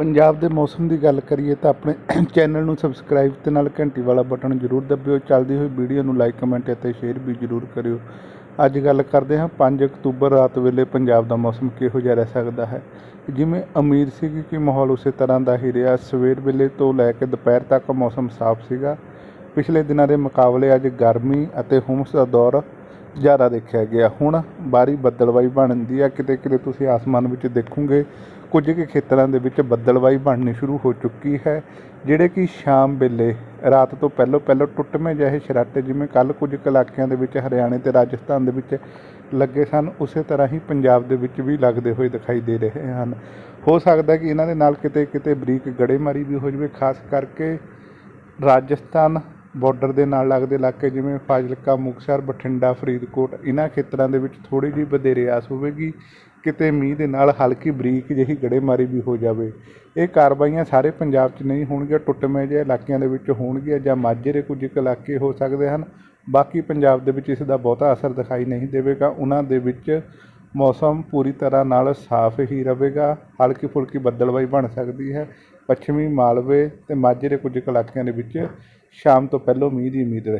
ਪੰਜਾਬ ਦੇ ਮੌਸਮ ਦੀ ਗੱਲ ਕਰੀਏ ਤਾਂ ਆਪਣੇ ਚੈਨਲ ਨੂੰ ਸਬਸਕ੍ਰਾਈਬ ਤੇ ਨਾਲ ਘੰਟੀ ਵਾਲਾ ਬਟਨ ਜ਼ਰੂਰ ਦਬਿਓ। ਚੱਲਦੀ ਹੋਈ ਵੀਡੀਓ ਨੂੰ ਲਾਈਕ ਕਮੈਂਟ ਅਤੇ ਸ਼ੇਅਰ ਵੀ ਜ਼ਰੂਰ ਕਰਿਓ। ਅੱਜ ਗੱਲ ਕਰਦੇ ਹਾਂ 5 ਅਕਤੂਬਰ ਰਾਤ ਵੇਲੇ ਪੰਜਾਬ ਦਾ ਮੌਸਮ ਕਿਹੋ ਜਿਹਾ ਰਹਿ ਸਕਦਾ ਹੈ? ਜਿਵੇਂ ਉਮੀਦ ਸੀਗੀ ਕਿ ਮਾਹੌਲ ਉਸੇ ਤਰ੍ਹਾਂ ਦਾ ਹੀ ਰਿਹਾ। ਸਵੇਰ ਵੇਲੇ ਤੋਂ ਲੈ ਕੇ ਦੁਪਹਿਰ ਤੱਕ ਮੌਸਮ ਸਾਫ਼ ਸੀਗਾ। ਪਿਛਲੇ ਦਿਨਾਂ ਦੇ ਮੁਕਾਬਲੇ ਅੱਜ ਗਰਮੀ ਅਤੇ ਹੁਮਸ ਦਾ ਦੌਰ ਜ਼ਿਆਦਾ ਦੇਖਿਆ ਗਿਆ। ਹੁਣ ਬਾਰੀ ਬੱਦਲਵਾਈ ਬਣਦੀ ਆ, ਕਿਤੇ ਕਿਤੇ ਤੁਸੀਂ ਆਸਮਾਨ ਵਿੱਚ ਦੇਖੋਗੇ, ਕੁਝ ਕੁ ਖੇਤਰਾਂ ਦੇ ਵਿੱਚ ਬੱਦਲਵਾਈ ਬਣਨੀ ਸ਼ੁਰੂ ਹੋ ਚੁੱਕੀ ਹੈ। ਜਿਹੜੇ ਕਿ ਸ਼ਾਮ ਵੇਲੇ, ਰਾਤ ਤੋਂ ਪਹਿਲਾਂ ਪਹਿਲਾਂ ਟੁੱਟਵੇਂ ਜਿਹੇ ਸ਼ਰਾਟੇ, ਜਿਵੇਂ ਕੱਲ ਕੁਝ ਕੁ ਇਲਾਕਿਆਂ ਦੇ ਵਿੱਚ, ਹਰਿਆਣੇ ਤੇ ਰਾਜਸਥਾਨ ਦੇ ਵਿੱਚ ਲੱਗੇ ਸਨ, ਉਸੇ ਤਰ੍ਹਾਂ ਹੀ ਪੰਜਾਬ ਦੇ ਵਿੱਚ ਵੀ ਲੱਗਦੇ ਹੋਏ ਦਿਖਾਈ ਦੇ ਰਹੇ ਹਨ। ਹੋ ਸਕਦਾ ਕਿ ਇਹਨਾਂ ਦੇ ਨਾਲ ਕਿਤੇ ਕਿਤੇ ਬਰੀਕ ਗੜੇਮਾਰੀ ਵੀ ਹੋ ਜਾਵੇ, ਖਾਸ ਕਰਕੇ ਰਾਜਸਥਾਨ ਬਾਰਡਰ ਦੇ ਨਾਲ ਲੱਗਦੇ ਇਲਾਕੇ ਜਿਵੇਂ ਫਾਜ਼ਿਲਕਾ, ਮੁਕਤਸਰ, ਬਠਿੰਡਾ, ਫਰੀਦਕੋਟ ਇਹਨਾਂ ਖੇਤਰਾਂ ਦੇ ਵਿੱਚ ਥੋੜੀ ਜਿਹੀ ਵਧੇਰੇ ਆਸ ਹੋਵੇਗੀ। ਕਿਤੇ ਮੀਂਹ ਦੇ ਨਾਲ ਹਲਕੀ ਬਰੀਕ ਜਿਹੀ ਗੜੇਮਾਰੀ ਵੀ ਹੋ ਜਾਵੇ। ਇਹ ਕਾਰਵਾਈਆਂ ਸਾਰੇ ਪੰਜਾਬ 'ਚ ਨਹੀਂ ਹੋਣਗੀਆਂ, ਟੁੱਟਵੇਂ ਜਿਹੇ ਇਲਾਕਿਆਂ ਦੇ ਵਿੱਚ ਹੋਣਗੀਆਂ ਜਾਂ ਮਾਝੇ ਦੇ ਕੁਝ ਕੁ ਇਲਾਕੇ ਹੋ ਸਕਦੇ ਹਨ। ਬਾਕੀ ਪੰਜਾਬ ਦੇ ਵਿੱਚ ਇਸ ਦਾ ਬਹੁਤਾ ਅਸਰ ਦਿਖਾਈ ਨਹੀਂ ਦੇਵੇਗਾ। ਉਹਨਾਂ ਦੇ ਵਿੱਚ ਮੌਸਮ ਪੂਰੀ ਤਰ੍ਹਾਂ ਨਾਲ ਸਾਫ਼ ਹੀ ਰਹੇਗਾ। ਹਲਕੀ ਫੁਲਕੀ ਬੱਦਲਵਾਈ ਬਣ ਸਕਦੀ ਹੈ। ਪੱਛਮੀ ਮਾਲਵੇ ਤੇ ਮਾਝੇ ਦੇ ਕੁਝ ਕੁ ਇਲਾਕਿਆਂ ਦੇ ਵਿੱਚ ਸ਼ਾਮ ਤੋਂ ਪਹਿਲਾਂ ਮੀਂਹ ਦੀ ਉਮੀਦ ਹੈ